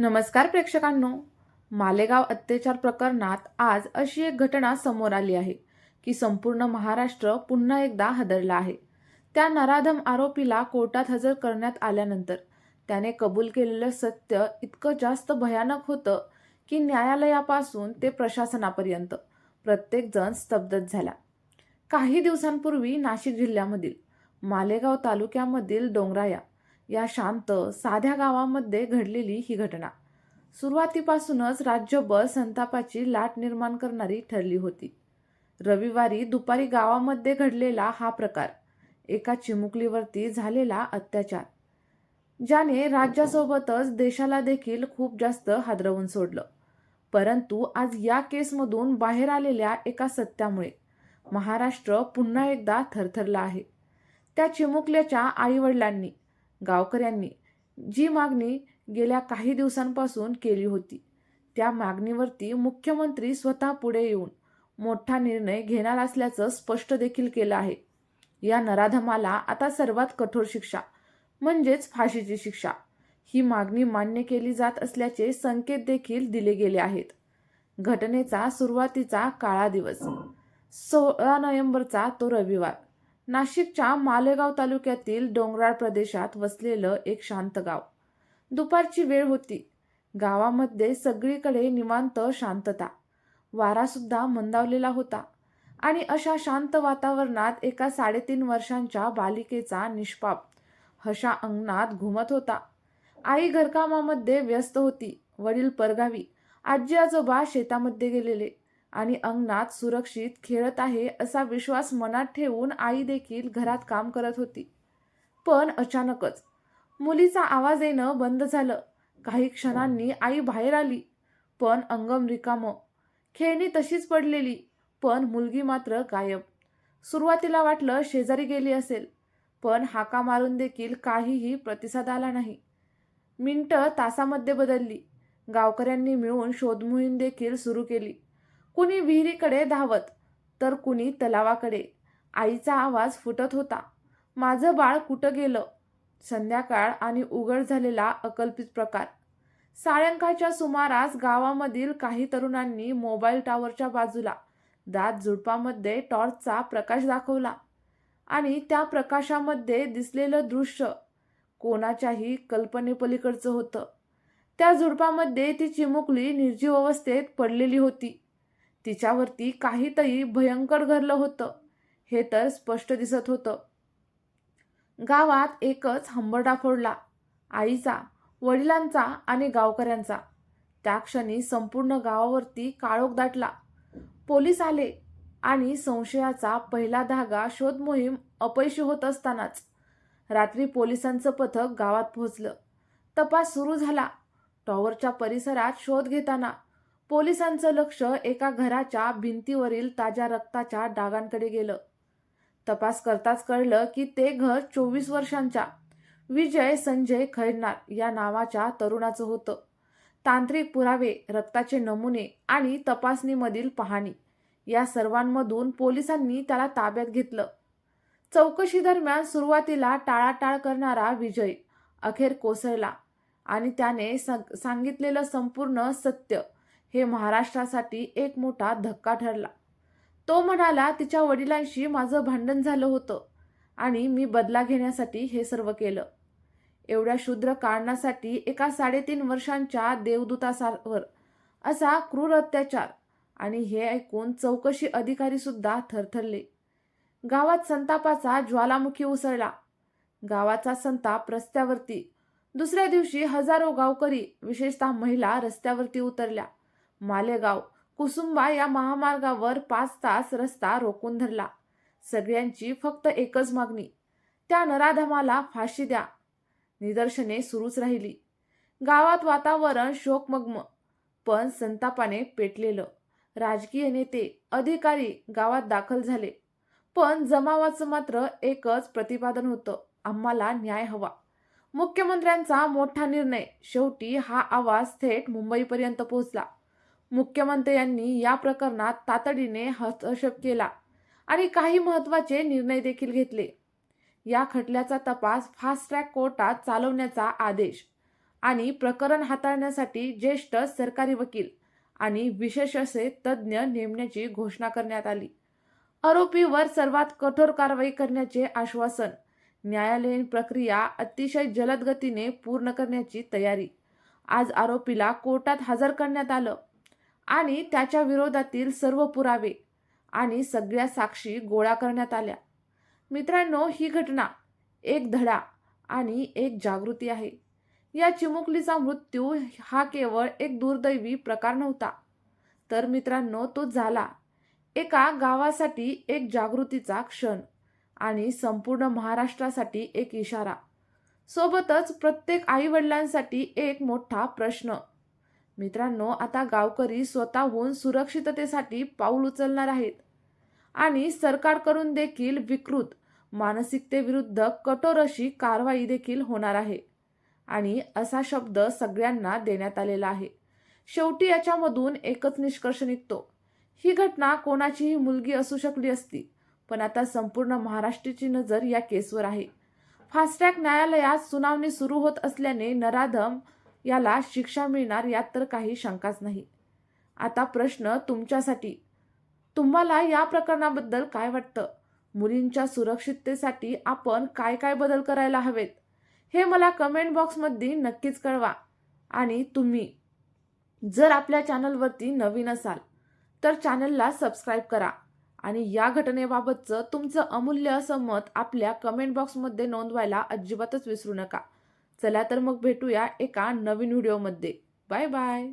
नमस्कार प्रेक्षकांनो. मालेगाव अत्याचार प्रकरणात आज अशी एक घटना समोर आली आहे की संपूर्ण महाराष्ट्र पुन्हा एकदा हादरला आहे. त्या नराधम आरोपीला कोर्टात हजर करण्यात आल्यानंतर त्याने कबूल केलेलं सत्य इतकं जास्त भयानक होतं की न्यायालयापासून ते प्रशासनापर्यंत प्रत्येकजण स्तब्धच झाला. काही दिवसांपूर्वी नाशिक जिल्ह्यामधील मालेगाव तालुक्यामधील डोंगराया या शांत साध्या गावामध्ये घडलेली ही घटना. सुरुवातीपासूनच राज्यभर संतापाची लाट निर्माण करणारी ठरली होती. रविवारी दुपारी गावामध्ये घडलेला हा प्रकार एका चिमुकलीवरती झालेला अत्याचार ज्याने राज्यासोबतच देशाला देखील खूप जास्त हादरवून सोडलं. परंतु आज या केसमधून बाहेर आलेल्या एका सत्यामुळे महाराष्ट्र पुन्हा एकदा थरथरला आहे. त्या चिमुकल्याच्या आईवडिलांनी गावकऱ्यांनी जी मागणी गेल्या काही दिवसांपासून केली होती त्या मागणीवरती मुख्यमंत्री स्वतः पुढे येऊन मोठा निर्णय घेणार असल्याचं स्पष्ट देखील केलं आहे. या नराधमाला आता सर्वात कठोर शिक्षा म्हणजेच फाशीची शिक्षा ही मागणी मान्य केली जात असल्याचे संकेत देखील दिले गेले आहेत. घटनेचा सुरुवातीचा काळा दिवस सोळा नोव्हेंबरचा तो रविवार नाशिकच्या मालेगाव तालुक्यातील डोंगराळ प्रदेशात वसलेलं एक शांत गाव. दुपारची वेळ होती. गावामध्ये सगळीकडे निवांत शांतता. वारासुद्धा मंदावलेला होता आणि अशा शांत वातावरणात एका साडेतीन वर्षांच्या बालिकेचा निष्पाप हशा अंगणात घुमत होता. आई घरकामामध्ये व्यस्त होती. वडील परगावी. आजी आजोबा शेतामध्ये गेलेले. आणि अंगणात सुरक्षित खेळत आहे असा विश्वास मनात ठेवून आई देखील घरात काम करत होती. पण अचानकच मुलीचा आवाज येणं बंद झालं. काही क्षणांनी आई बाहेर आली. पण अंगम रिकामं. खेळणी तशीच पडलेली पण मुलगी मात्र गायब. सुरुवातीला वाटलं शेजारी गेली असेल पण हाका मारून देखील काहीही प्रतिसाद आला नाही. मिनटं तासामध्ये बदलली. गावकऱ्यांनी मिळून शोधमोहीम देखील सुरू केली. कुणी विहिरीकडे धावत तर कुणी तलावाकडे. आईचा आवाज फुटत होता. माझं बाळ कुठं गेलं? संध्याकाळ आणि उघड झालेला अकल्पित प्रकार. सायंकाळच्या सुमारास गावामधील काही तरुणांनी मोबाईल टॉवरच्या बाजूला दात झुडपामध्ये टॉर्चचा प्रकाश दाखवला. आणि त्या प्रकाशामध्ये दिसलेलं दृश्य कोणाच्याही कल्पनेपलीकडचं होतं. त्या झुडपामध्ये ती चिमुकली निर्जीव अवस्थेत पडलेली होती. तिच्यावरती काहीतरी भयंकर घडलं होतं हे तर स्पष्ट दिसत होतं. गावात एकच हंबरडा फोडला आईचा वडिलांचा आणि गावकऱ्यांचा. त्या क्षणी संपूर्ण गावावरती काळोख दाटला. पोलीस आले आणि संशयाचा पहिला धागा शोध मोहीम अपयशी होत असतानाच रात्री पोलिसांचं पथक गावात पोहोचलं. तपास सुरू झाला. टॉवरच्या परिसरात शोध घेताना पोलिसांचं लक्ष एका घराच्या भिंतीवरील ताज्या रक्ताच्या डागांकडे गेलं. तपास करताच कळलं की ते घर चोवीस वर्षांच्या विजय संजय खैरनार या नावाच्या तरुणाचं होतं. तांत्रिक पुरावे रक्ताचे नमुने आणि तपासणीमधील पाहणी या सर्वांमधून पोलिसांनी त्याला ताब्यात घेतलं. चौकशी दरम्यान सुरुवातीला टाळाटाळ करणारा विजय अखेर कोसळला आणि त्याने सांगितलेलं संपूर्ण सत्य हे महाराष्ट्रासाठी एक मोठा धक्का ठरला. तो म्हणाला तिच्या वडिलांशी माझं भांडण झालं होतं आणि मी बदला घेण्यासाठी हे सर्व केलं. एवढ्या शूद्र कारणासाठी एका साडेतीन वर्षांच्या देवदूतासावर असा क्रूर अत्याचार आणि हे ऐकून चौकशी अधिकारी सुद्धा थरथरले. गावात संतापाचा ज्वालामुखी उसळला. गावाचा संताप रस्त्यावरती. दुसऱ्या दिवशी हजारो गावकरी विशेषतः महिला रस्त्यावरती उतरल्या. मालेगाव. कुसुंबा या महामार्गावर पाच तास रस्ता रोखून धरला. सगळ्यांची फक्त एकच मागणी. त्या नराधमाला फाशी द्या. निदर्शने सुरूच राहिली. गावात वातावरण शोकमग्म पण संतापाने पेटलेलं. राजकीय नेते अधिकारी गावात दाखल झाले. पण जमावाचं मात्र एकच प्रतिपादन होतं. आम्हाला न्याय हवा. मुख्यमंत्र्यांचा मोठा निर्णय. शेवटी हा आवाज थेट मुंबईपर्यंत पोहोचला. मुख्यमंत्र्यांनी या प्रकरणात तातडीने हस्तक्षेप केला आणि काही महत्त्वाचे निर्णय देखील घेतले. या खटल्याचा तपास फास्ट ट्रॅक कोर्टात चालवण्याचा आदेश आणि प्रकरण हाताळण्यासाठी ज्येष्ठ सरकारी वकील आणि विशेष असे तज्ज्ञ नेमण्याची घोषणा करण्यात आली. आरोपीवर सर्वात कठोर कारवाई करण्याचे आश्वासन न्यायालयीन प्रक्रिया अतिशय जलद गतीने पूर्ण करण्याची तयारी आज आरोपीला कोर्टात हजर करण्यात आलं. आणि त्याच्या विरोधातील सर्व पुरावे आणि सगळ्या साक्षी गोळा करण्यात आल्या. मित्रांनो ही घटना एक धडा आणि एक जागृती आहे. या चिमुकलीचा मृत्यू हा केवळ एक दुर्दैवी प्रकार नव्हता. तर मित्रांनो तो झाला एका गावासाठी एक जागृतीचा क्षण आणि संपूर्ण महाराष्ट्रासाठी एक इशारा. सोबतच प्रत्येक आईवडिलांसाठी एक मोठा प्रश्न मित्रांनो आता गावकरी स्वतःहून सुरक्षिततेसाठी पाऊल उचलणार आहेत. आणि सरकारकडून देखील विकृत मानसिकतेविरुद्ध कठोर अशी कारवाई देखील होणार आहे. आणि असा शब्द सगळ्यांना देण्यात आलेला आहे. शेवटी याच्यामधून एकच निष्कर्ष निघतो. ही घटना कोणाचीही मुलगी असू शकली असती पण आता संपूर्ण महाराष्ट्राची नजर या केसवर आहे. फास्ट्रॅक न्यायालयात सुनावणी सुरू होत असल्याने नराधम याला शिक्षा मिळणार यात तर काही शंकाच नाही. आता प्रश्न तुमच्यासाठी. तुम्हाला या प्रकरणाबद्दल काय वाटतं? मुलींच्या सुरक्षिततेसाठी आपण काय काय बदल करायला हवेत? हे मला कमेंट बॉक्समध्ये नक्कीच कळवा. आणि तुम्ही जर आपल्या चॅनलवरती नवीन असाल तर चॅनलला सबस्क्राईब करा. आणि या घटनेबाबतचं तुमचं अमूल्य असं मत आपल्या कमेंट बॉक्समध्ये नोंदवायला अजिबातच विसरू नका. चला तर मग भेटूया एका नवीन व्हिडिओमध्ये. Bye bye.